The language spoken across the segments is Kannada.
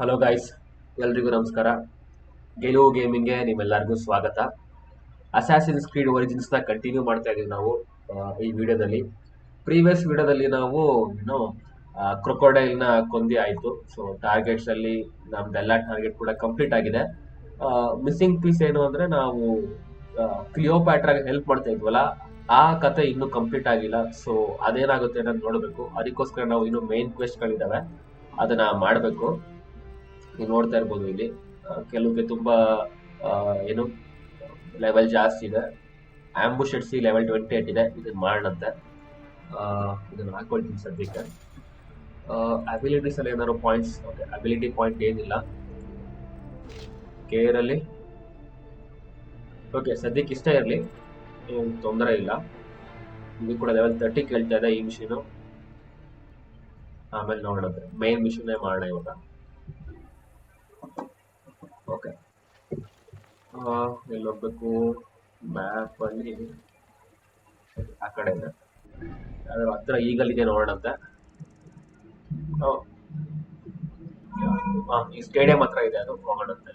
ಹಲೋ ಗಾಯ್ಸ್ ಎಲ್ರಿಗೂ ನಮಸ್ಕಾರ. ಗೆಲುವು ಗೇಮಿಂಗ್ಗೆ ನಿಮ್ಮೆಲ್ಲರಿಗೂ ಸ್ವಾಗತ. ಅಸಾಸಿನ್ಸ್ ಸ್ಕ್ರೀಡ್ ಒರಿಜಿನ್ಸ್ನ ಕಂಟಿನ್ಯೂ ಮಾಡ್ತಾ ಇದೀವಿ ನಾವು ಈ ವಿಡಿಯೋದಲ್ಲಿ. ಪ್ರೀವಿಯಸ್ ವಿಡಿಯೋದಲ್ಲಿ ನಾವು, ಏನು ಕ್ರೊಕೊಡೈಲ್ನ ಕೊಂದಿ ಆಯಿತು. ಸೊ ಟಾರ್ಗೆಟ್ಸಲ್ಲಿ ನಮ್ದೆಲ್ಲ ಟಾರ್ಗೆಟ್ ಕೂಡ ಕಂಪ್ಲೀಟ್ ಆಗಿದೆ. ಮಿಸ್ಸಿಂಗ್ ಪೀಸ್ ಏನು ಅಂದರೆ ನಾವು ಕ್ಲಿಯೋಪ್ಯಾಟ್ರಾಗೆ ಹೆಲ್ಪ್ ಮಾಡ್ತಾ ಇದ್ವಲ್ಲ, ಆ ಕತೆ ಇನ್ನೂ ಕಂಪ್ಲೀಟ್ ಆಗಿಲ್ಲ. ಸೊ ಅದೇನಾಗುತ್ತೆ ಅನ್ನೋದು ನೋಡಬೇಕು. ಅದಕ್ಕೋಸ್ಕರ ನಾವು ಇನ್ನು ಮೇನ್ ಕ್ವೆಸ್ಟ್ಗಳಿದ್ದಾವೆ ಅದನ್ನ ಮಾಡಬೇಕು. ನೀವು ನೋಡ್ತಾ ಇರ್ಬೋದು ಇಲ್ಲಿ. ಕೆಲವಕ್ಕೆ ತುಂಬಾ ಏನು ಲೆವೆಲ್ ಜಾಸ್ತಿ ಇದೆ. ಆಂಬುಷ್ ಸಿ ಲೆವೆಲ್ ಟ್ವೆಂಟಿ ಏಟ್ ಇದೆ ಇದನ್ನ ಮಾಡಂತೆ ಇದನ್ನ ಹಾಕೊಳ್ತೀನಿ ಸದ್ಯಕ್ಕೆ. ಅಬಿಲಿಟೀಸ್ ಅಲ್ಲಿ ಏನಾದ್ರು ಪಾಯಿಂಟ್ಸ್ ಓಕೆ ಅಬಿಲಿಟಿ ಪಾಯಿಂಟ್ ಏನಿಲ್ಲ. ಕೇರ್ ಅಲ್ಲಿ. ಓಕೆ ಸದ್ಯಕ್ಕೆ ಇಷ್ಟ ಇರಲಿ. ತೊಂದರೆ ಇಲ್ಲ. ಇದು ಕೂಡ ಲೆವೆಲ್ ತರ್ಟಿ ಕೇಳ್ತಾ ಇದೆ ಈ ಮಿಷಿನು ಆಮೇಲೆ ನೋಡೋಣ. ಮೈನ್ ಮಿಷಿನೇ ಮಾಡೋಣ ಇವಾಗ. ಓಕೆ ಎಲ್ಲಿ ಹೋಗ್ಬೇಕು ಮ್ಯಾಪ್ ಅಲ್ಲಿ ಆ ಕಡೆ ಇದೆ. ಅದ್ರ ಹತ್ರ ಅಂತ ಹಾ, ಈ ಸ್ಟೇಡಿಯಂ ಹತ್ರ ಇದೆ ಅದು ಹೋಗೋಣಂತೆ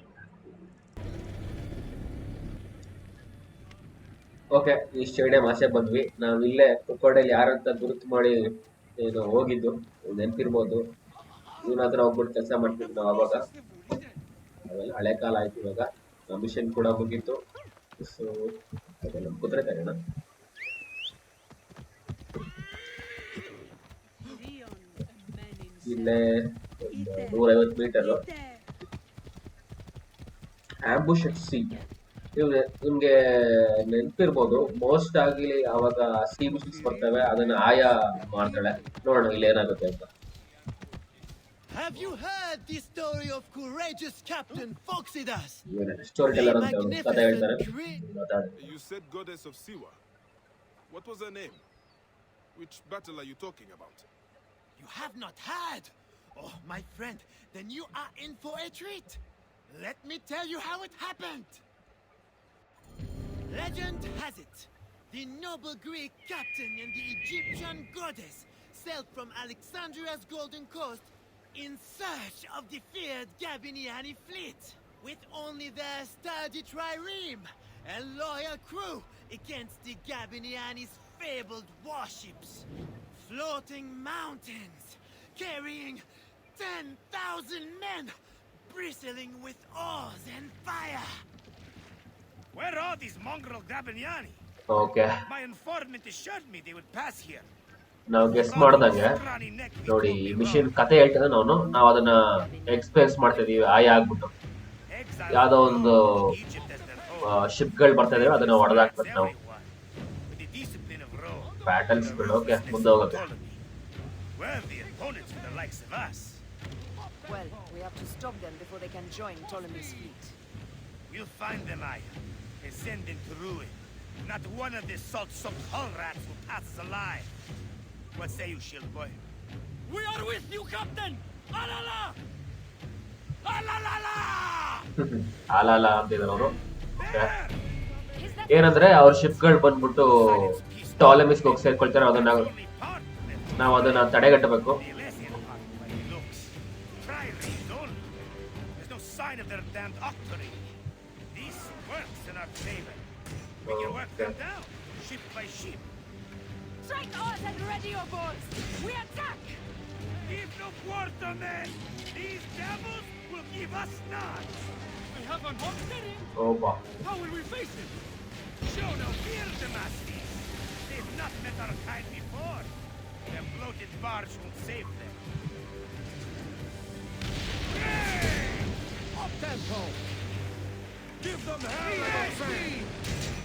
ಓಕೆ ಈ ಸ್ಟೇಡಿಯಂ ಆಸೆ ಬಂದ್ವಿ. ನಾವು ಇಲ್ಲೇ ಕುಕ್ಕೋಡೆಯಲ್ಲಿ ಯಾರಂತ ಗುರುತು ಮಾಡಿ ಏನು ಹೋಗಿದ್ದು ನೆನ್ಪಿರ್ಬೋದು. ಇವನ ಹತ್ರ ಹೋಗ್ಬಿಟ್ಟು ಕೆಲಸ ಮಾಡ್ತಿದ್ವಿ ನಾವು ಅವಾಗ. ಹಳೆ ಕಾಲ ಆಯ್ತು, ಇವಾಗ ಮಿಷನ್ ಕೂಡ ಮುಗೀತು. ಸೊ ಅದೆಲ್ಲ ಕುದುರೆ ತಗೋಣ. ಇಲ್ಲೇ ಒಂದು ನೂರೈವತ್ತು ಮೀಟರ್. ಆಂಬುಷ್ ಸಿ ಇವ್ನೆ ನಿಮ್ಗೆ ನೆನಪಿರ್ಬೋದು ಮೋಸ್ಟ್ ಆಗಿ ಅವಾಗ ಸಿ ಮಿಷನ್ಸ್ ಬರ್ತವೆ, ಅದನ್ನ ಆಯಾ ಮಾಡ್ತಾಳೆ. ನೋಡೋಣ ಇಲ್ಲಿ ಏನಾಗುತ್ತೆ ಅಂತ. Have you heard the story of courageous Captain Foxidas? The magnificent You said goddess of Siwa. What was her name? Which battle are you talking about? You have not heard? Oh, my friend, then you are in for a treat. Let me tell you how it happened. Legend has it, the noble Greek captain and the Egyptian goddess sailed from Alexandria's Golden Coast in search of the feared Gabiniani fleet, with only their sturdy trireme and loyal crew against the Gabiniani's fabled warships. Floating mountains carrying 10,000 men bristling with oars and fire. Where are these mongrel Gabiniani? Okay My informant assured me they would pass here. ನಾವು ಗೆಸ್ ಮಾಡಿದಾಗ. ನೋಡಿ ಮಿಷಿನ್ ಕತೆ ಹೇಳ್ತದೆ ನಾವು ನಾವು ಅದನ್ನ ಮಾಡ್ತಾ ಮಾಡ್ತಿದೀವಿ ಆಯ ಆಗ್ಬಿಟ್ಟು. ಯಾವ್ದೋ ಒಂದು ಶಿಪ್ಗಳು ಬರ್ತಾ ಇದಾವೆ ಅದನ್ನ ಹೊಡೆದಾಕ್ಬೇಕು ನಾವು. ಪ್ಯಾಟರ್ನ್ಸ್ ಬಿಡೋಕೆ ಮುಂದೆ ಹೋಗುತ್ತೆ Not one of these salt-soaked hull rats will pass alive. What say you, shield boy? We are with you, Captain! Alala! Alalala! ಆಲಾಲ ಅಂತಿದ್ದಾರೆ ಅವರು ಏನಂದ್ರೆ ಅವ್ರ ಶಿಪ್ಗಳು ಬಂದ್ಬಿಟ್ಟು ಟಾಲೆಮಿಸ್ಗೆ ಹೋಗಿ ಸೇರ್ಕೊಳ್ತಾರೆ ಅದನ್ನ ನಾವು Only part of them. ನಾವು ಅದನ್ನ ತಡೆಗಟ್ಟಬೇಕು The Alessian part by the looks. Try read only. There's no sign of their damned octroi. This works in our favor. We can work them down, ship by ship. Strike oars and ready your boats! We attack! Give no quarter, men! These devils will give us none! We have an Hofstadin! ಓಪಾ How will we face him? Show no fear, Damascus! They've not met our kind before. Their bloated barge won't save them. Up tempo! Give them hell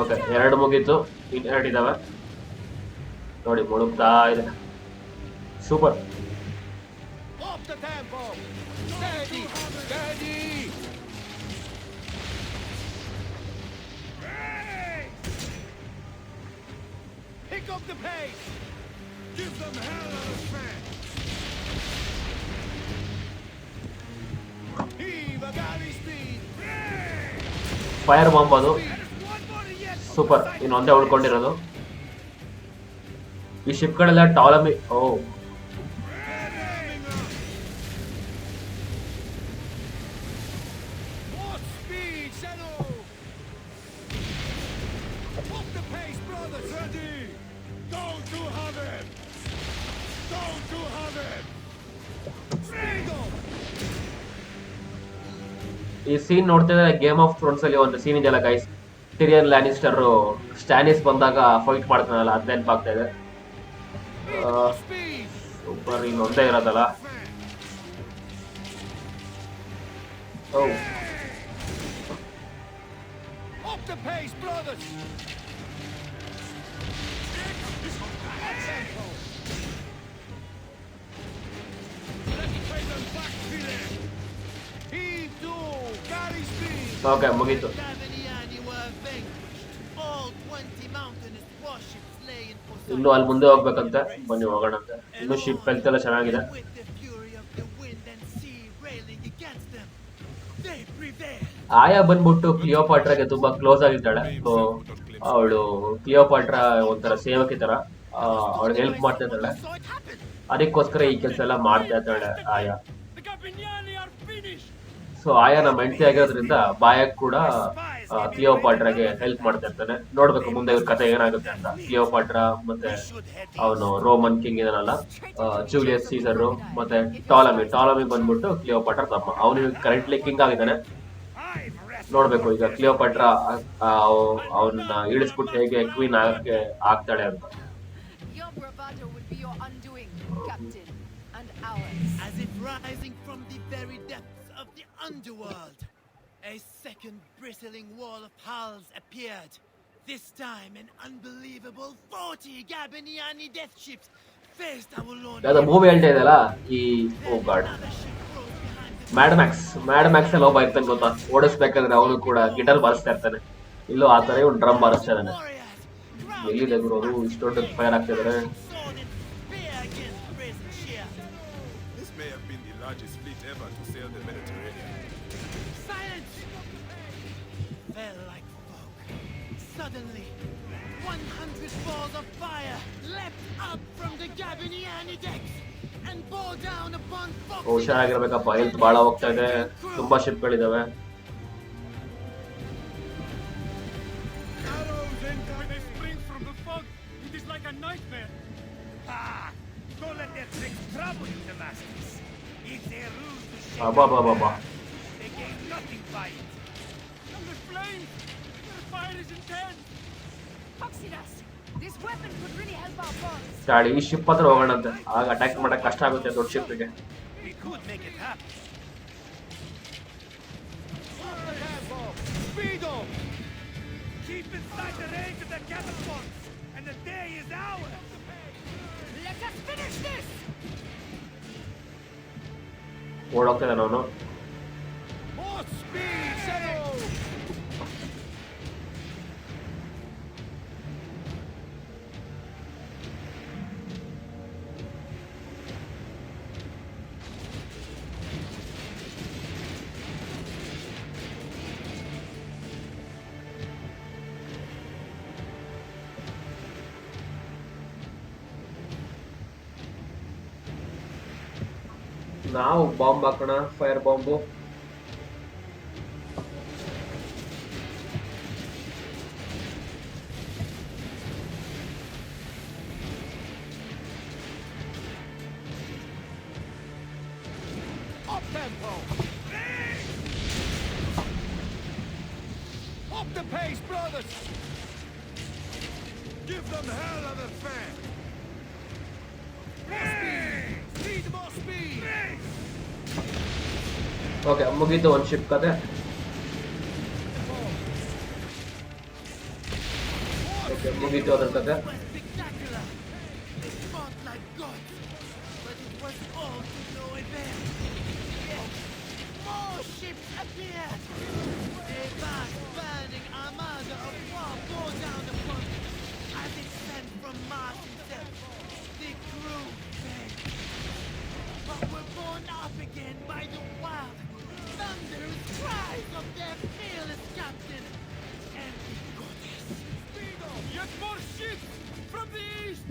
okay ಎರಡು ಮುಗೀತು ಇನ್ನು ಎರಡು ಇದಾವೆ ನೋಡಿ ಮುಳುಗ್ತಾ ಇದೆ super Off the tempo! Steady! Steady! Pick up the pace! Give them hell on a fan! Heave a galley speed! Fire bomb ಅದು! ಸೂಪರ್. ಇನ್ನು ಒಂದೇ ಉಳ್ಕೊಂಡಿರೋದು. ಈ ಶಿಪ್ಗಳೆಲ್ಲ ಟಾಲಮಿ ಓ. ಈ ಸೀನ್ ನೋಡ್ತಾ ಇದ್ರೆ ಗೇಮ್ ಆಫ್ ಥ್ರೋನ್ಸ್ ಅಲ್ಲಿ ಒಂದು ಸೀನ್ ಇದೆಯಲ್ಲ ಗೈಸ್ ಟಿರಿಯನ್ ಲ್ಯಾನಿಸ್ಟರ್ ಸ್ಟ್ಯಾನಿಸ್ ಬಂದಾಗ ಫೈಟ್ ಮಾಡ್ತಾನಲ್ಲ ಅದ್ ನೆನ್ಪಾಗ್ತಾ ಇದೆ! ಸೂಪರ್ ಇನ್ನು ಒಂದೇ ಇರೋದಲ್ಲ! Heave to! Galley lay ಮುಗೀತು ಇನ್ನು ಅಲ್ಲಿ ಮುಂದೆ ಹೋಗ್ಬೇಕಂತೆ ಬನ್ನಿ ಹೋಗೋಣ ಅಂತ ಇನ್ನು ಶಿಪ್ ಹೆಲ್ತ್ ಎಲ್ಲ ಚೆನ್ನಾಗಿದೆ. ಆಯಾ ಬಂದ್ಬಿಟ್ಟು ಕ್ಲಿಯೋಪಾಟ್ರಾಗೆ ತುಂಬಾ ಕ್ಲೋಸ್ ಆಗಿದ್ದಾಳೆ ಸೊ ಅವಳು ಕ್ಲಿಯೋಪಾಟ್ರಾ ಒಂಥರ ಸೇವಕಿ ತರ ಅವಳು ಹೆಲ್ಪ್ ಮಾಡ್ತಾ ಇದ್ದಾಳೆ. ಅದಕ್ಕೋಸ್ಕರ ಈ ಕೆಲಸ ಎಲ್ಲ ಮಾಡ್ತಾ ಇದ್ದಾಳೆ ಆಯಾ ಸೊ ಆಯಾ ನಮ್ಮ ಹೆಂಡತಿ ಆಗಿರೋದ್ರಿಂದ ಬಾಯಕ್ ಕೂಡ ಕ್ಲಿಯೋಪಾಟ್ರಾಗೆ ಹೆಲ್ಪ್ ಮಾಡ್ತಾ ಇರ್ತಾನೆ. ನೋಡ್ಬೇಕು ಮುಂದೆ ಇವ್ರ ಕಥೆ ಏನಾಗುತ್ತೆ ಅಂತ. ಕ್ಲಿಯೋಪಾಟ್ರಾ ಮತ್ತೆ ಅವನು ರೋಮನ್ ಕಿಂಗ್ ಇದನ್ನಲ್ಲ ಜೂಲಿಯಸ್ ಸೀಸರು ಮತ್ತೆ ಟಾಲಮಿ ಟಾಲಮಿ ಬಂದ್ಬಿಟ್ಟು ಕ್ಲಿಯೋಪಾಟ್ರ ತಮ್ಮ. ಅವನು ಕರೆಂಟ್ಲಿ ಕಿಂಗ್ ಆಗಿದ್ದಾನೆ. ನೋಡ್ಬೇಕು ಈಗ ಕ್ಲಿಯೋಪಾಟ್ರ ಅವನ್ನ ಇಳಿಸ್ಬಿಟ್ಟು ಹೇಗೆ ಕ್ವೀನ್ ಆಗಕ್ಕೆ ಆಗ್ತಾಳೆ ಅಂತ. Your bravado will be your undoing, Captain, and ours. As if rising underworld, a second bristling wall of hulls appeared. This time, an unbelievable 40 Gabiniani death ships faced our Lord. Oh, God. ಹೇಳ್ತಾ ಇದೆಯಲ್ಲ ಈ ಓ God. Mad Max Mad Max ಅಲ್ಲಿ ಒಬ್ಬ ಇರ್ತಾನೆ ಗೊತ್ತಾ ಓಡಿಸ್ಬೇಕಾದ್ರೆ ಅವನು ಕೂಡ ಗಿಟಾರ್ ಬಾರಿಸ್ತಾ ಇರ್ತಾನೆ ಇಲ್ಲೂ ಆ ತರ ಇವ್ನು ಡ್ರಮ್ ಬಾರಿಸ್ತಾ ಇದ್ದಾನೆ ಎಲ್ಲಿದೆ ಗುರು ಇಷ್ಟೊಂದು ಫೈರ್ ಆಗ್ತಾ ಹುಷಾರಾಗಿರ್ಬೇಕಪ್ಪ ಹೆಲ್ತ್ ಬಹಳ ಹೋಗ್ತಾ ಇದೆ ತುಂಬಾ ಶಿಪ್ಗಳಿದಾವೆ arrows and when they spring from the fog, it is like a nightmare. Ah! Don't let their tricks trouble you, Damascus. If they ruse to shake ಅಬ್ಬಬ್ಬಬ್ಬಬ್ಬ they gain nothing by it. And the flames! Their fire is intense! Proxidas, this weapon could really help our cause. ಗಾಡಿ ಈ ಶಿಪ್ ಹತ್ರ ಹೋಗೋಣಂತೆ ಆಗ ಅಟ್ಯಾಕ್ ಮಾಡಕ್ ಕಷ್ಟ ಆಗುತ್ತೆ ದೊಡ್ಡ ಶಿಪ್ಗೆ We could make it happen. Speed up! Keep inside the range of the catapults, and the day is ours! Let us finish this! ಓಡೋಗ್ತಾ ಇದ್ದಾನೆ ಅವನು ನಾವು ಬಾಂಬ್ ಹಾಕೋಣ ಫೈರ್ ಬಾಂಬು. भी तो शिप का था भी तो अदर का था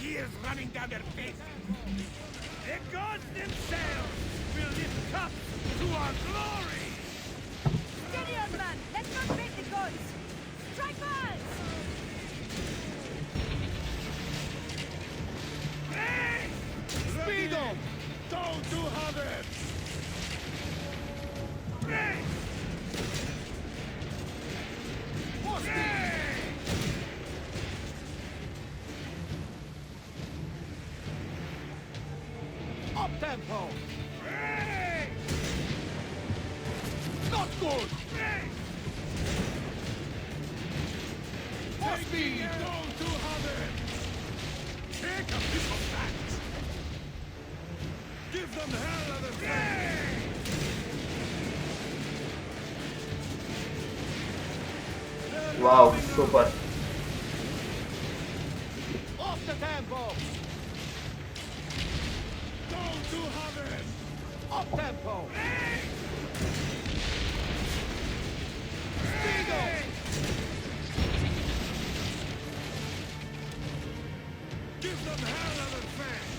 tears running down their faces! The gods themselves will lift cups to our glory! Steady on, man! Let's not break the gods! Strike balls! Hey! Speed them! Down to hundred! Wow, super. Off the tempo. Don't do others. Off tempo. Speedo. Give them hell, other fans.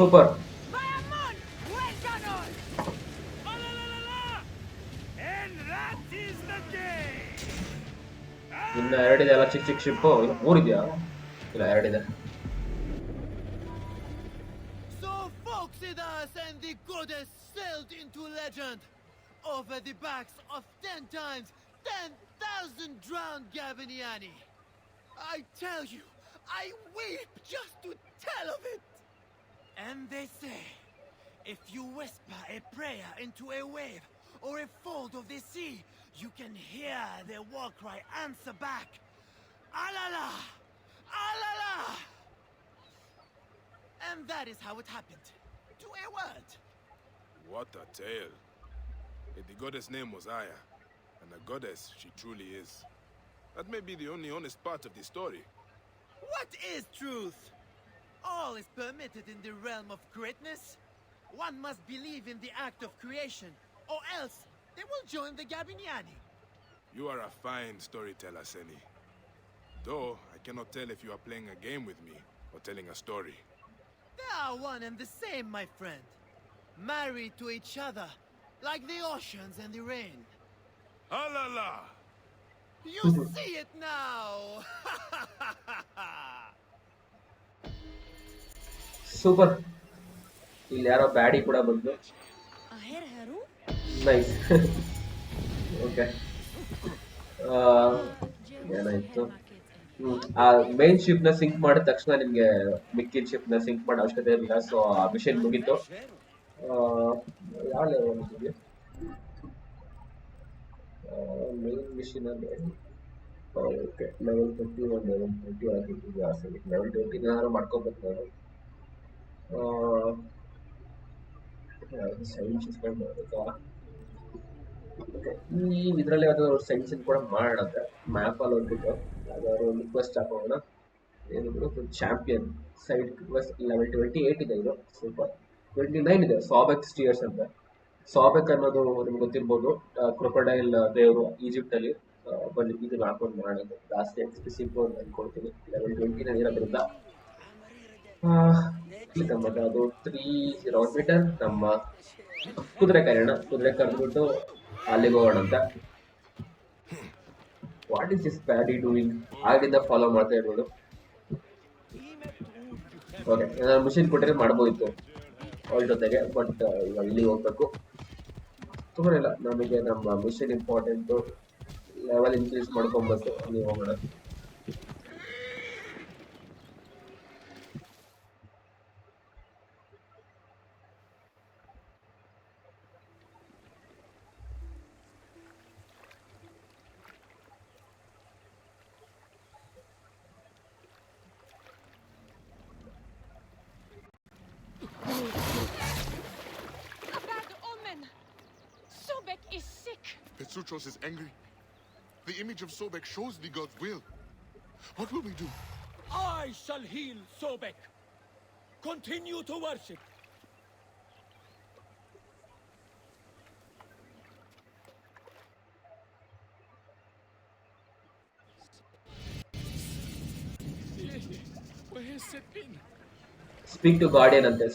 game! ಇನ್ನು ಎರಡಿದೆ ಅಲ್ಲ ಚಿಕ್ಕ ಚಿಕ್ಕ ಶಿಪ್ಪು ಇನ್ನು ಮೂರಿದೆಯಾ ಇಲ್ಲ ಎರಡಿದೆ So Phoxidas and the goddess sailed into legend over the backs of ten times ten thousand drowned Gabiniani. I tell you, I weep just to tell of it. And they say, if you whisper a prayer into a wave or a fold of the sea, you can hear their war cry answer back. Alala! Alala! And that is how it happened. To a word. What a tale. If the goddess name was Aya, and a goddess she truly is. That may be the only honest part of the story. What is truth? All is permitted in the realm of greatness. One must believe in the act of creation, or else they will join the Gabiniani. You are a fine storyteller, Seni. Though I cannot tell if you are playing a game with me or telling a story. They are one and the same, my friend. Married to each other, like the oceans and the rain. Alala! You see it now! Super ಇಲ್ಲಿ ಯಾರೋ ಬ್ಯಾಡಿ ಕೂಡ ಬಂದು? ನೈಸ್ ಓಕೆ ಏನಾಯ್ತು? ಆ ಮೇನ್ ಶಿಪ್ನ ಸಿಂಕ್ ಮಾಡಿದ ತಕ್ಷಣ ನಿಮ್ಗೆ ಮಿಕ್ಕಿದ ಶಿಪ್ನ ಸಿಂಕ್ ಮಾಡೋ ಅವಶ್ಯಕತೆ ಇರಲಿಲ್ಲ ಸೊ ಆ ಮಿಷನ್ ಮುಗೀತು. ಯಾವ ಲೆವೆಲ್ ಇದೆ ಮೇನ್ ಮಿಷನ್ ಅಲ್ಲಿ. Okay level twenty one level twenty ಜಾಸ್ತಿ ಲೆವೆಲ್ ಟ್ವೆಂಟಿ ಏನಾದ್ರು ಮಾಡ್ಕೋಬೇಕು ನಾನು. ಸೈನ್ಸ್ ಇಸ್ಕೊಂಡು ಮಾಡಬೇಕಾ ಓಕೆ ಈ ಇದರಲ್ಲಿ ಯಾವ್ದಾದ್ರು ಸೈನ್ಸ್ ಕೂಡ ಮಾಡೋಣ ಮ್ಯಾಪ್ ಅಲ್ಲಿ ಹೋಗ್ಬಿಟ್ಟು ಯಾವ್ದಾದ್ರು ಒಂದು ಕ್ವೆಸ್ಟ್ ಹಾಕೋಣ. ಏನಿದ್ರು champion side quest level twenty eight ಇದೆ ಇದು. ಸೂಪರ್ ಟ್ವೆಂಟಿ ನೈನ್ ಇದೆ. ಸಾಬೆಕ್ ಸ್ಟಿಯರ್ಸ್ ಅಂತ. ಸಾಬೆಕ್ ಅನ್ನೋದು ನಿಮ್ಗೆ ಗೊತ್ತಿರ್ಬೋದು. ಕ್ರೊಕೊಡೈಲ್ ದೇವರು ಈಜಿಪ್ಟ್ ಅಲ್ಲಿ ಬಂದು ಇದನ್ನ ಹಾಕೊಂಡು ಮಾಡೋದು ಜಾಸ್ತಿ ಎಕ್ಸ್ಪ್ರೆಸಿವ್ ಅಂತ ಅನ್ಕೊಳ್ತೀನಿ. ಲೆವೆಲ್ ಟ್ವೆಂಟಿ ನೈನ್ ಇರೋದ್ರಿಂದ. ನಮ್ಮದು ಅದು ತ್ರೀ ಜೀರೋ ಮೀಟರ್ ನಮ್ಮ ಕುದುರೆ ಕರೆಯೋಣ ಕುದುರೆ ಕರೆದ್ಬಿಟ್ಟು ಅಲ್ಲಿಗೆ ಹೋಗೋಣ ಅಂತ. What is this Paddy doing ಆಗಿಂದ ಫಾಲೋ ಮಾಡ್ತಾ ಇರ್ಬೋದು. ಓಕೆ ಮಿಷಿನ್ ಕೊಟ್ಟರೆ ಮಾಡ್ಬೋದಿತ್ತು ಅವ್ರ ಜೊತೆಗೆ ಬಟ್ ಈಗ ಇಲ್ಲಿಗೆ ಹೋಗ್ಬೇಕು. ತುಂಬ ಇಲ್ಲ ನಮಗೆ ನಮ್ಮ ಮಿಷನ್ ಇಂಪಾರ್ಟೆಂಟು ಲೆವೆಲ್ ಇನ್ಕ್ರೀಸ್ ಮಾಡ್ಕೊಬೇಕು ಅಲ್ಲಿ ಹೋಗೋಣ. Petsuchos is angry. The image of Sobek shows the god's will. What will we do? I shall heal Sobek. Continue to worship. Where has it been? Speak to guardian ಅಂತೆ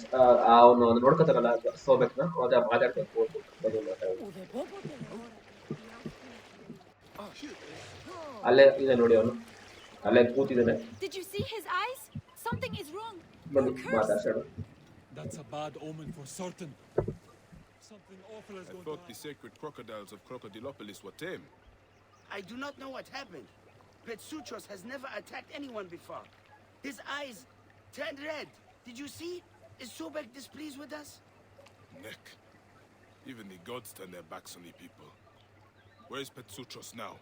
ಅವನು ನೋಡ್ಕೋತಾರಲ್ಲ ಸೋಬೇಕ್ನ ಅದ ಮಾತಾಡ್ಬೇಕು ಬರೀ ಮಾತಾಡೋದು ಅಲ್ಲೇ ಇದೆ ನೋಡಿ ಅವನು ಅಲ್ಲೇ ಕೂತಿದ್ದಾನೆ Did you see his eyes? Something is wrong. ಬನ್ನಿ You're cursed. ಮಾತಾಡ್ಸೋಣ That's a bad omen for certain. Something awful is I going thought to the sacred crocodiles of Crocodilopolis were tame. I do not know what happened. Petsuchos has never attacked anyone before. His eyes turned red. Did you see? Is Sobek displeased with us? Neck. Even the gods turn their backs on the people. Where is Petsuchos now?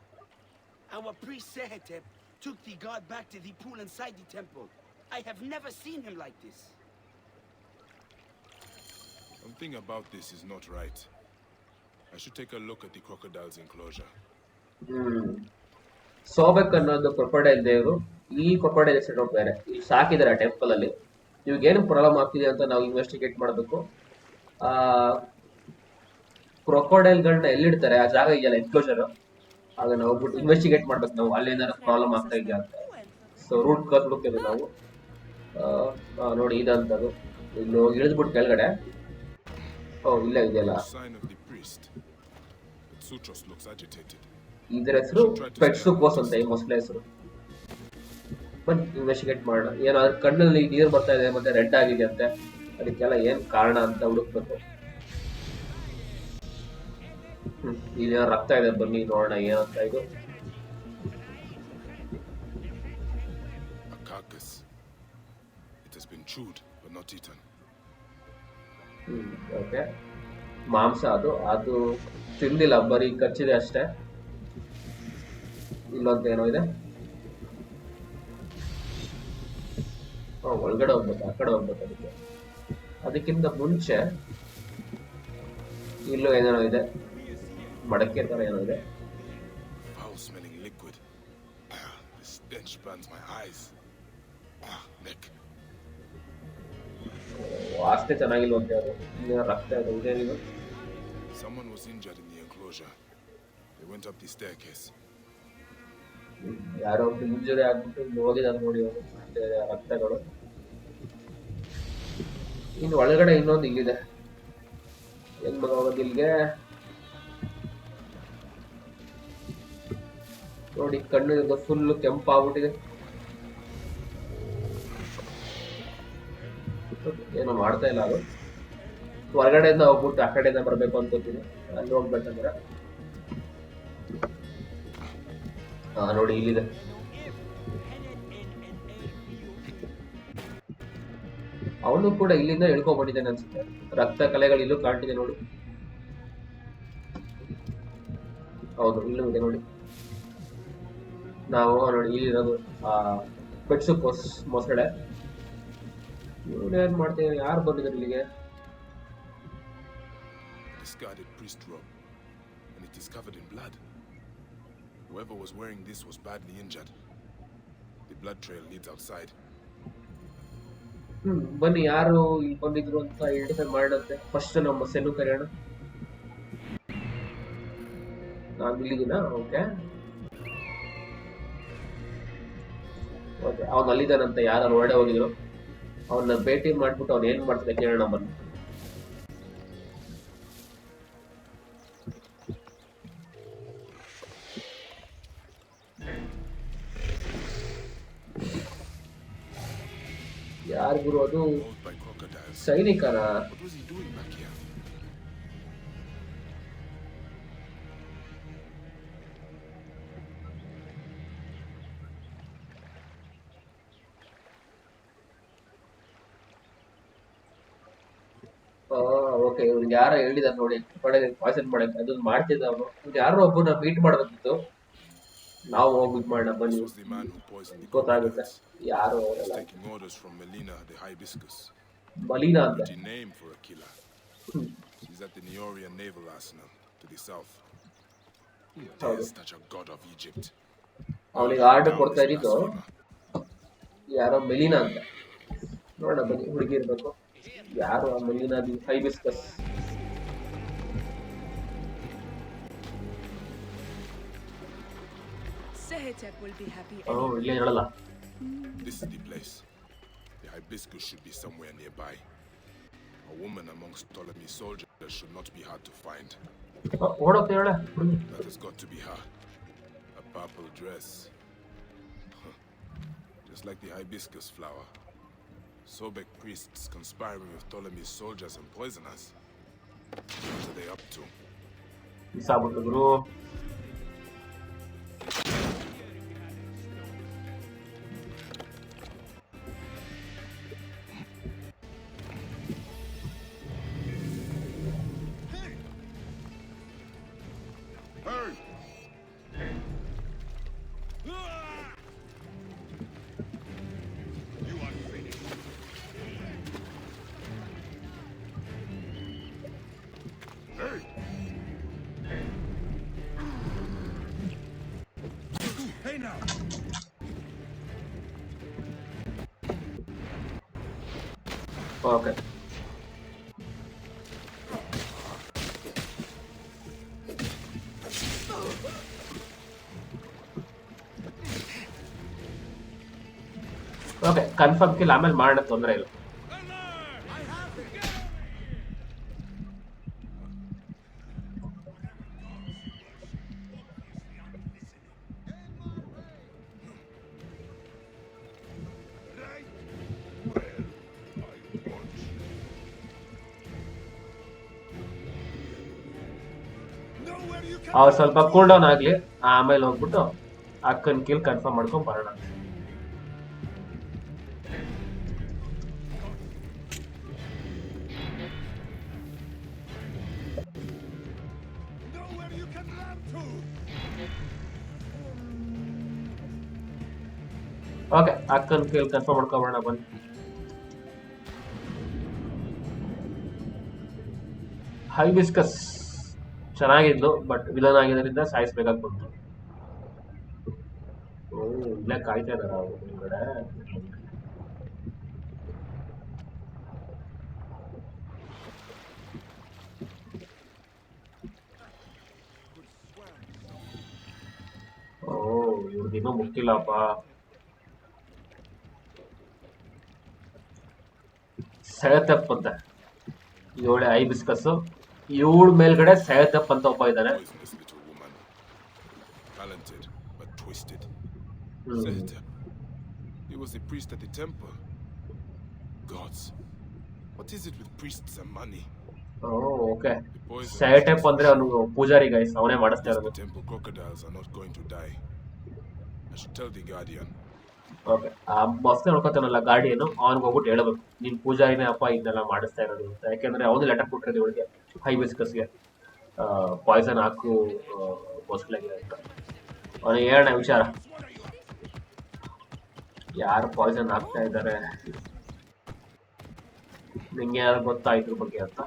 Our priest Sehetep took the god back to the pool inside the temple. I have never seen him like this. Something about this is not right. I should take a look at the crocodile's enclosure. ಹ್ಮ್ ಸೋಬೇಕ್ ಅನ್ನೋದು ಕ್ರೊಕೊಡೈಲ್ ದೇವರು ಈ ಕ್ರೊಕೊಡೈಲ್ ಹೆಸರು ಬೇರೆ ಇಲ್ಲಿ ಸಾಕಿದ್ದಾರೆ ಟೆಂಪಲ್ ಅಲ್ಲಿ ಇವಾಗೇನು ಪ್ರಾಬ್ಲಮ್ ಆಗ್ತಿದೆ ಅಂತ ನಾವು ಇನ್ವೆಸ್ಟಿಗೇಟ್ ಮಾಡಬೇಕು ಕ್ರೊಕೊಡೈಲ್ಗಳನ್ನ ಎಲ್ಲಿಡ್ತಾರೆ? ಆ ಜಾಗ ಇದೆಯಲ್ಲ ಎನ್ಕ್ಲೋಜರ್ ಆಗ ನಾವು ಹೋಗ್ಬಿಟ್ಟು ಇನ್ವೆಸ್ಟಿಗೇಟ್ ಮಾಡ್ಬೇಕು ನಾವು. ಅಲ್ಲಿ ಏನಾದ್ರು ಪ್ರಾಬ್ಲಮ್ ಆಗ್ತಾ ಇದೆಯಾ ಅಂತ. ಸೊ ರೂಟ್ ಕಾಸ್ ಹುಡುಕ್ತೇವೆ ನಾವು ನೋಡಿ ಇದಂತದು. ಇಲ್ಲಿ ಹೋಗಿ ಇಳಿದ್ಬಿಟ್ಟು ಕೆಳಗಡೆ. ಓ, ಇಲ್ಲ ಇದೆಯಲ್ಲ. ಇದರ ಹೆಸರು ಹೆಸರು ಪೆಟ್ಸುಕೋಸ್ ಅಂತ, ಈ ಮೊಸಳೆ ಹೆಸರು. ಬನ್ನಿ ಇನ್ವೆಸ್ಟಿಗೇಟ್ ಮಾಡೋಣ. ಏನಾದ್ರು ಕಣ್ಣಲ್ಲಿ ನೀರು ಬರ್ತಾ ಇದೆ, ಮತ್ತೆ ರೆಡ್ ಆಗಿದೆ ಅಂತೆ. ಅದಕ್ಕೆಲ್ಲ ಏನ್ ಕಾರಣ ಅಂತ ಹುಡುಕ್ಬೇಕು. ಇಲ್ಲಿ ರಕ್ತ ಇದೆ ಬನ್ನಿ ನೋಡೋಣ ಏನಂತ ಇದು. ಓಕೆ ಮಾಂಸ ಅದು ಅದು ತಿಂದಿಲ್ಲ ಬರೀ ಕಚ್ಚಿದೆ ಅಷ್ಟೇ. ಇಲ್ಲೊಂದು ಏನೋ ಇದೆ. ಒಳಗಡೆ ಹೋಗ್ಬೇಕು ಆ ಕಡೆ ಹೋಗ್ಬೇಕು ಅದಕ್ಕೆ. ಅದಕ್ಕಿಂತ ಮುಂಚೆ ಇಲ್ಲೂ ಏನೇನೋ ಇದೆ. ಮಡಕಕ್ಕೆ ತರ ಏನೋ ಇದೆ. House meaning liquid ah this stench my my eyes. ವಾಹ್ ಮ ิก ಚೆನ್ನಾಗಿಲ್ಲ ಅಂತ ಹೇಳೋದು ರಕ್ತ ಆಯ್ತು ಇದೆ ನೀನು someone was injured in the enclosure they went up the staircase ಯಾರು ಮುಂಜರೇ ಆಗಬಿಟ್ಟು ಓಡಿ ಅಲ್ಲಿ ಓಡಿ ರಕ್ತಗಳು. ಇನ್ನು ಒಳಗಡೆ ಇನ್ನೊಂದು ಇದೆ ಎಂತ ಬಗ ಹೋಗಿಲ್গা ನೋಡಿ ಕಣ್ಣು ಫುಲ್ಲು ಕೆಂಪಾಗ್ಬಿಟ್ಟಿದೆ. ಏನೋ ಮಾಡ್ತಾ ಇಲ್ಲ ಅದು. ಹೊರಗಡೆಯಿಂದ ಹೋಗ್ಬಿಟ್ಟು ಆ ಕಡೆಯಿಂದ ಬರಬೇಕು ಅನ್ಕೋತೀನಿ. ಅಲ್ಲಿ ಹೋಗ್ಬೇಕಂದ್ರೆ ಹಾ, ನೋಡಿ, ಇಲ್ಲಿದೆ. ಅವನು ಕೂಡ ಇಲ್ಲಿಂದ ಇಳ್ಕೊಂಡ್ಬಿಟ್ಟಿದ್ದಾನೆ ಅನ್ಸುತ್ತೆ. ರಕ್ತ ಕಲೆಗಳು ಇಲ್ಲೂ ಕಾಣ್ತಿದೆ ನೋಡಿ. ಹೌದು, ಇಲ್ಲೂ ಇದೆ ನೋಡಿ. ನಾವು ನೋಡಿ ಇಲ್ಲಿರೋದು ಇರೋದು ಪೆಟ್ಸು ಕೊಸ್ ಮೊಸಳೆ ಇವ್ರು ಏನ್ ಮಾಡ್ತೀವಿ ಯಾರು ಬಂದಿದ್ದಾರೆ ಇಲ್ಲಿಗೆ Discarded priest robe, and it is covered in blood. Whoever was wearing this was badly injured. The blood trail leads outside. ಹ್ಮ್ ಬನ್ನಿ ಯಾರು ಇಲ್ಲಿ ಬಂದಿದ್ರು ಅಂತ ಐಡೆಂಟಿಫೈ ಮಾಡಂತೆ ಫಸ್ಟ್ ನಮ್ಮ ಸೆನ್ನು ಕರೆಯೋಣ ನಾನು ಇಲ್ಲಿದ್ದೀನಾ ಓಕೆ ಅವ್ನು ಅಲ್ಲಿದ್ದಾನಂತ ಯಾರು ಹೊರಡೆ ಹೋಗಿದ್ರು? ಅವನ್ನ ಭೇಟಿ ಮಾಡ್ಬಿಟ್ಟು ಅವ್ನು ಏನ್ ಮಾಡ್ತಾನೆ ಕೇಳೋಣ ಬನ್ನಿ. ಯಾರು ಗುರು ಅದು? ಸೈನಿಕನ? ಓಕೆ ಇವ್ರು ಯಾರೋ ಹೇಳಿದಾರೆ ನೋಡಿ ಪಡೆಯ ಪಾಯ್ಸನ್ ಪಡೆಯ ಅದನ್ನ ಮಾಡ್ತಿದ್ದ ಅವನು. ಇವ್ರು ಯಾರು ಒಬ್ಬರು ಮೀಟ್ ಮಾಡಬೇಕಿತ್ತು. ನಾವು ಹೋಗಿ ಮೀಟ್ ಮಾಡಣ, ಬನ್ನಿ. ಗೊತ್ತಾಗುತ್ತೆ. ಯಾರು taking orders from Melina the hibiscus Melina ಅಂತ. The name for a killer she is at the Neoria order ಕೊಡ್ತಾ ಇದ್ದು ಯಾರೋ ಮೆಲಿನಾ ಅಂತ. ನೋಡ ಬನ್ನಿ ಹುಡುಗಿರ್ಬೇಕು ಯಾರು ಆ Melina the hibiscus Sehetep will be happy. ಓ ಇಲ್ಲೇ ಹೇಳಲ್ಲ This is the place. The hibiscus should be somewhere nearby. A woman amongst Ptolemy's soldiers should not be hard to find. ಓಡೋಗ್ತಾ ಹೇಳ ಹುಡುಗಿ That has got to be her. A purple dress. Huh. Just like the hibiscus flower. Sobek priests conspiring with Ptolemy's soldiers and poisoners. What are they up to? Peace out with the group. Okay. Okay confirm kill ಆಮೇಲೆ ಮಾಡೋಣ ತೊಂದರೆ ಇಲ್ಲ. ಅವ್ರು ಸ್ವಲ್ಪ ಕೂಲ್ ಡೌನ್ ಆಗ್ಲಿ ಆಮೇಲೆ ಹೋಗ್ಬಿಟ್ಟು ಅಕ್ಕನ್ ಕಿಲ್ ಕನ್ಫರ್ಮ್ ಮಾಡ್ಕೊಂಡ್ ಬರೋಣ nowhere you can run to! Okay ಅಕ್ಕನ್ ಕಿಲ್ ಕನ್ಫರ್ಮ್ ಮಾಡ್ಕೊಂಬರೋಣ ಬನ್ನಿ ಹೈಬಿಸ್ಕಸ್ ಚೆನ್ನಾಗಿದ್ದು ಬಟ್ ವಿಲನ್ ಆಗಿದ್ದರಿಂದ ಸಾಯಿಸ್ಬೇಕಾಗಿ ಬಂತು. ಇಲ್ಲೇ ಕಾಯ್ತಾ ಇದಾರ ಹಿಂದ್ಗಡೆ. ಓ ಇವ್ರದಿನ್ನೂ ಮುಕ್ಕಿಲ್ಲಪ್ಪ ಸಗತಪ್ಪ ಅಂತ ಏಳೆ ಐಬಿಸ್ಕಸ್ ಏಳು ಮೇಲ್ಗಡೆ ಸೆಳೆತಪ್ ಅಂತ ಒಬ್ಬ ಇದ್ದಾನೆ. Hmm. He was a priest at the temple. Gods. What is it with priests and money? Oh, okay. ಸೆಳೆಟಪ್ ಅಂದ್ರೆ ಅವನು ಪೂಜಾರಿ ಗೈಸ್ ಅವನೇ ಮಾಡಿಸ್ತಾ ಇರೋದು the temple crocodiles are not going to die. I should tell the guardian. Okay ಆ ಬಸ್ ನೋಡ್ಕೊತಾನಲ್ಲ ಗಾಡಿಯನ್ನು ಅವ್ನಿಗೆ ಹೋಗ್ಬಿಟ್ಟು ಹೇಳ್ಬೇಕು ನೀನು ಪೂಜಾರಿನೇ ಅಪ್ಪ ಇದನ್ನೆಲ್ಲ ಮಾಡಿಸ್ತಾ ಇರೋದು ಅಂತ ಯಾಕೆಂದ್ರೆ ಅವನು ಲೆಟರ್ ಕೊಟ್ಟಿರೋದು ಇವಳಿಗೆ ಹೈ ಬಿಸ್ಕಸ್ಗೆ ಪಾಯ್ಸನ್ ಹಾಕು ಮೊಸಳೆಗೆ ಅಂತ ಅವನಿಗೆ ಹೇಳೋಣ ವಿಚಾರ ಯಾರು ಪಾಯ್ಸನ್ ಹಾಕ್ತಾ ಇದ್ದಾರೆ ನಿಂಗೆ ಯಾರು ಗೊತ್ತಾ ಇದ್ರ ಬಗ್ಗೆ ಅಂತ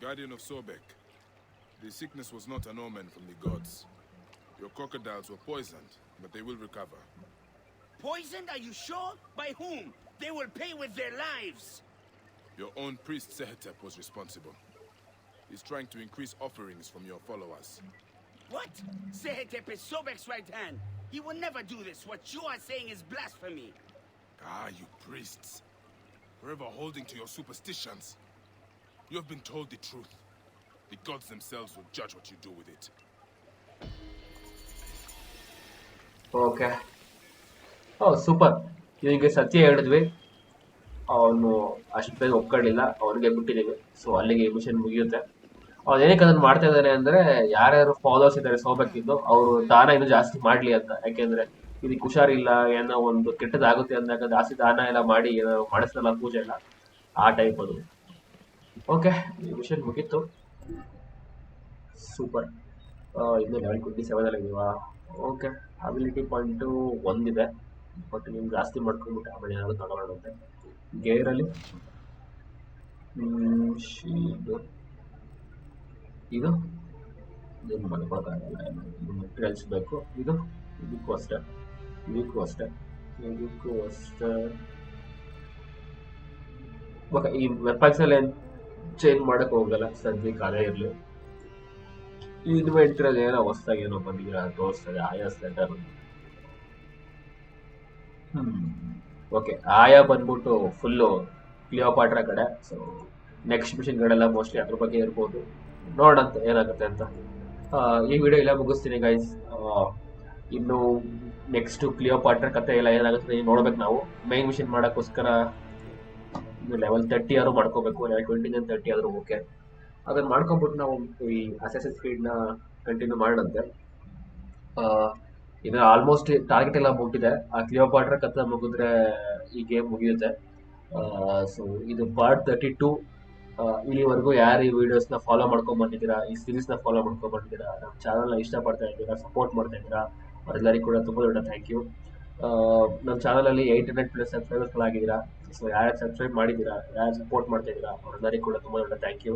Guardian of Sobek, the sickness was not an omen from the gods. Your crocodiles were poisoned, but they will recover. Poisoned? Are you sure? By whom? They will pay with their lives. Your own priest Sehetep was responsible. He's trying to increase offerings from your followers. What? Sehetep is Sobek's right hand. He will never do this. What you are saying is blasphemy. Ah, you priests. Forever holding to your superstitions. You have been told the truth. The gods themselves will judge what you do with it. Okay. Oh, super. You guys are tired, right? ಅವನು ಅಷ್ಟು ಬೇಗ ಒಪ್ಕೊಳ್ಳಿಲ್ಲ ಅವ್ರಿಗೆ ಬಿಟ್ಟಿದ್ದೀವಿ. ಸೊ ಅಲ್ಲಿಗೆ ಮಿಷನ್ ಮುಗಿಯುತ್ತೆ. ಅವ್ನು ಏನಕ್ಕೆ ಅದನ್ನು ಮಾಡ್ತಾ ಇದ್ದಾನೆ ಅಂದರೆ, ಯಾರ್ಯಾರು ಫಾಲೋವರ್ಸ್ ಇದ್ದಾರೆ ಸೋಬೇಕಿದ್ದು ಅವರು ದಾನ ಇನ್ನೂ ಜಾಸ್ತಿ ಮಾಡಲಿ ಅಂತ. ಯಾಕೆಂದರೆ, ಇದಕ್ಕೆ ಹುಷಾರಿಲ್ಲ, ಏನೋ ಒಂದು ಕೆಟ್ಟದಾಗುತ್ತೆ ಅಂದಾಗ ಜಾಸ್ತಿ ದಾನ ಎಲ್ಲ ಮಾಡಿ, ಏನೋ ಮಾಡಿಸಲ್ಲ ಪೂಜೆ ಎಲ್ಲ. ಆ ಟೈಪ್ ಅದು. ಓಕೆ ಈ ಮಿಷನ್ ಮುಗೀತು. ಸೂಪರ್ ಇನ್ನು ಲೆವೆಲ್ ಟ್ವೆಂಟಿ ಸೆವೆನ್ ಅಲ್ಲಿ ಇದೀವಾ ಓಕೆ ಅಬಿಲಿಟಿ ಪಾಯಿಂಟು ಒಂದಿದೆ ಬಟ್ ನೀವು ಜಾಸ್ತಿ ಮಾಡ್ಕೊಂಡ್ಬಿಟ್ಟು ಆಮೇಲೆ ಏನಾದರೂ ತಗೊಳ್ಳೋಣಂತೆ. ಗೇರಲ್ಲಿ? ಶೀಲ್ಡು ಇದು? ಇದನ್ನು ಮಾಡ್ಕೊಳಕ್ಕಾಗಲ್ಲ ಇದು ಮೆಟೀರಿಯಲ್ಸ್ ಇದು? ಇದಕ್ಕೂ ಅಷ್ಟೇ ಇದಕ್ಕೂ ಅಷ್ಟೇ ಇದಕ್ಕೂ ಅಷ್ಟೇ ಓಕೆ, ಈ ವೆಪನ್ಸ್ ಎಲ್ಲ ಏನು ಚೇಂಜ್ ಮಾಡೋಕ್ಕೆ ಹೋಗಲ್ಲ, ಸದ್ಯಕ್ಕೆ ಅದೇ ಇರಲಿ. ಇನ್ವೆಂಟ್ರಲ್ಲಿ ಏನೋ ಹೊಸ್ದಾಗಿ ಏನೋ ಬಂದಿದ್ದೀರಾ ತೋರಿಸ್ತದೆ ಆಯಾ ಸ್ಲೆಟರ್ ಓಕೆ ಆಯಾ ಬಂದ್ಬಿಟ್ಟು ಫುಲ್ಲು ಕ್ಲಿಯೋಪಾಟ್ರ ಕಡೆ. ಸೊ ನೆಕ್ಸ್ಟ್ ಮಿಷನ್ಗಳೆಲ್ಲ ಮೋಸ್ಟ್ಲಿ ಅದ್ರ ಬಗ್ಗೆ ಇರ್ಬೋದು ನೋಡಂತ ಏನಾಗುತ್ತೆ ಅಂತ. ಈ ವಿಡಿಯೋ ಇಲ್ಲ ಮುಗಿಸ್ತೀನಿ ಗೈಸ್ ಇನ್ನು ನೆಕ್ಸ್ಟ್ ಕ್ಲಿಯೋಪಾಟ್ರ ಕತೆ ಎಲ್ಲ ಏನಾಗುತ್ತೆ ನೋಡ್ಬೇಕು ನಾವು. ಮೈನ್ ಮಿಷನ್ ಮಾಡೋಕ್ಕೋಸ್ಕರ ಲೆವೆಲ್ ತರ್ಟಿ ಆದರೂ ಮಾಡ್ಕೋಬೇಕು ಲೆವೆಲ್ ಟ್ವೆಂಟಿ ತರ್ಟಿ ಆದರೂ ಓಕೆ ಅದನ್ನು ಮಾಡ್ಕೊಂಬಿಟ್ಟು ನಾವು ಈ ಅಸೆಸನ್ ಫೀಡ್ನ ಕಂಟಿನ್ಯೂ ಮಾಡಂತೆ ಇದು ಆಲ್ಮೋಸ್ಟ್ ಟಾರ್ಗೆಟ್ ಎಲ್ಲ ಮುಗಿದಿದೆ. ಆ ಕ್ಲಿಯೋಪಾಟ್ರ ಕತ್ತ ಮುಗಿದ್ರೆ ಈ ಗೇಮ್ ಮುಗಿಯುತ್ತೆ. ಸೊ ಇದು ಪಾರ್ಟ್ ತರ್ಟಿ ಟು ಇಲ್ಲಿವರೆಗೂ ಯಾರು ಈ ವಿಡಿಯೋಸ್ನ ಫಾಲೋ ಮಾಡ್ಕೊಂಡು ಬಂದಿದ್ದೀರಾ? ಈ ಸೀರೀಸ್ನ ಫಾಲೋ ಮಾಡ್ಕೊಂಡು ಬಂದಿದ್ದೀರಾ? ನಮ್ಮ ಚಾನಲ್ನ ಇಷ್ಟಪಡ್ತಾ ಇದ್ದೀರಾ? ಸಪೋರ್ಟ್ ಮಾಡ್ತಾ ಇದ್ದೀರಾ? ಅವರೆಲ್ಲರಿಗೂ ಕೂಡ ತುಂಬ ದೊಡ್ಡ ಥ್ಯಾಂಕ್ ಯು ನಮ್ಮ ಚಾನಲಲ್ಲಿ ಏಯ್ಟ್ ಹಂಡ್ರೆಡ್ ಪ್ಲಸ್ ಸಬ್ಸ್ಕ್ರೈಬರ್ಸ್ಗಳಾಗಿದ್ದೀರಾ ಸೊ ಯಾರು ಸಬ್ಸ್ಕ್ರೈಬ್ ಮಾಡಿದ್ದೀರಾ? ಯಾರು ಸಪೋರ್ಟ್ ಮಾಡ್ತಾ ಇದ್ದೀರಾ? ಅವರೆಲ್ಲರಿಗೂ ಕೂಡ ತುಂಬ ದೊಡ್ಡ ಥ್ಯಾಂಕ್ ಯು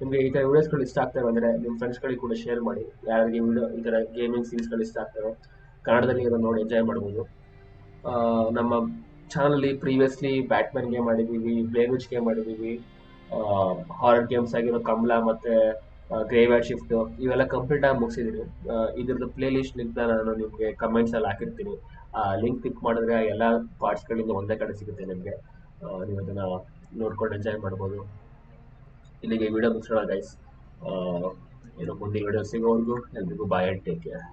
ನಿಮಗೆ ಈ ಥರ ವಿಡಿಯೋಸ್ಗಳು ಇಷ್ಟ ಆಗ್ತವೆ ಅಂದರೆ ನಿಮ್ಮ ಫ್ರೆಂಡ್ಸ್ಗಳಿಗೆ ಕೂಡ ಶೇರ್ ಮಾಡಿ. ಯಾರಿಗೆ ವಿಡಿಯೋ ಈ ಥರ ಗೇಮಿಂಗ್ ಸೀರೀಸ್ಗಳು ಇಷ್ಟ ಆಗ್ತವೆ ಕನ್ನಡದಲ್ಲಿ ಅದನ್ನು ನೋಡಿ ಎಂಜಾಯ್ ಮಾಡ್ಬೋದು. ಆ, ನಮ್ಮ ಚಾನಲಲ್ಲಿ ಪ್ರೀವಿಯಸ್ಲಿ ಬ್ಯಾಟ್ಮನ್ ಗೇಮ್ ಮಾಡಿದ್ದೀವಿ ಬ್ಲೇವಿಚ್ ಗೇಮ್ ಮಾಡಿದ್ದೀವಿ ಹಾರರ್ ಗೇಮ್ಸ್ ಆಗಿರೋ ಕಮಲ ಮತ್ತು ಗ್ರೇವ್ಯಾಡ್ ಶಿಫ್ಟ್ ಇವೆಲ್ಲ ಕಂಪ್ಲೀಟ್ ಆಗಿ ಮುಗಿಸಿದ್ದೀನಿ ಇದ್ರದ್ದು ಪ್ಲೇ ಲಿಸ್ಟ್ ನಾನು ನಿಮಗೆ ಕಮೆಂಟ್ಸಲ್ಲಿ ಹಾಕಿರ್ತೀನಿ. ಆ ಲಿಂಕ್ ಕ್ಲಿಕ್ ಮಾಡಿದ್ರೆ ಎಲ್ಲ ಪಾರ್ಟ್ಸ್ಗಳಿಂದ ಒಂದೇ ಕಡೆ ಸಿಗುತ್ತೆ ನಿಮಗೆ. ನೀವು ಅದನ್ನು ನೋಡ್ಕೊಂಡು ಎಂಜಾಯ್ ಮಾಡ್ಬೋದು. ಇಲ್ಲಿಗೆ ವಿಡಿಯೋ ಮುಗಿಸೋಣ ಗೈಸ್ ಏನು ಮುಂದಿನ ವಿಡಿಯೋ ಸಿಗೋವರೆಗೂ ಎಲ್ರಿಗೂ ಬಾಯ್ ಟೇಕ್ ಕೇರ್